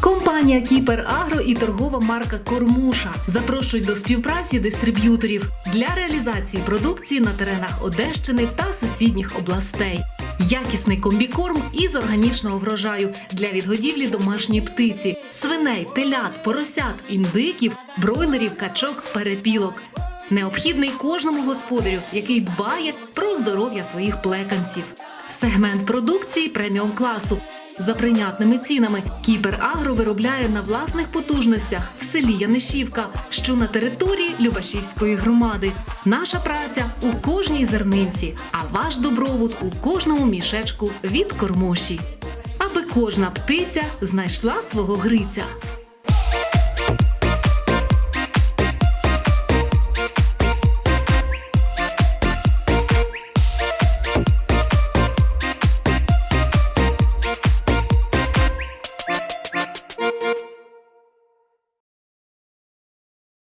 Компанія Кіпер Агро і торгова марка Кормуша запрошують до співпраці дистриб'юторів для реалізації продукції на теренах Одещини та сусідніх областей. Якісний комбікорм із органічного врожаю для відгодівлі домашньої птиці, свиней, телят, поросят, індиків, бройлерів, качок, перепілок. Необхідний кожному господарю, який дбає про здоров'я своїх плеканців. Сегмент продукції преміум класу. За прийнятними цінами Кіберагро виробляє на власних потужностях в селі Янишівка, що на території Любашівської громади. Наша праця у кожній зернинці, а ваш добробут у кожному мішечку від кормоші. Аби кожна птиця знайшла свого гриця.